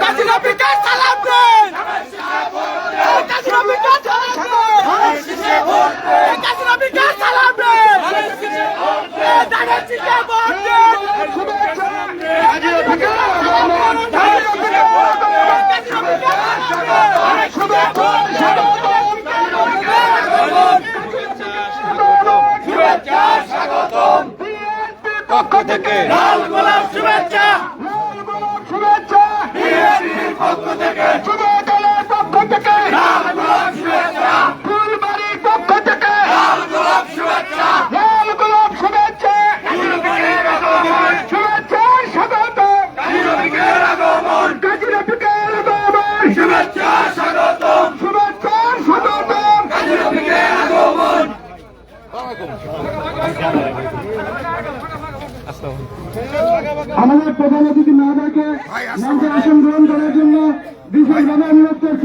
কাশিনা বিকাশ পক্ষ থেকে। লাল গোলাপ শুভেচ্ছা। শুভেচ্ছা। বিএনপির পক্ষ থেকে। যুবদলের পক্ষ থেকে। লাল গোলাপ শুভেচ্ছা। ফুলবাড়ির পক্ষ থেকে। লাল গোলাপ শুভেচ্ছা। লাল গোলাপ শুভেচ্ছা। কাশিনাপিকের আগমন। শুভেচ্ছা স্বাগত। কাশিনাপিকের আগমন। কাজীরা আগমন। শুভেচ্ছা স্বাগতম শুভেচ্ছা স্বাগত। কাশিনাপিকের আগমন। আমাদের প্রধান অতিথি না মঞ্চে আসন গ্রহণ করার জন্য বিশেষভাবে অনুরোধ করছি।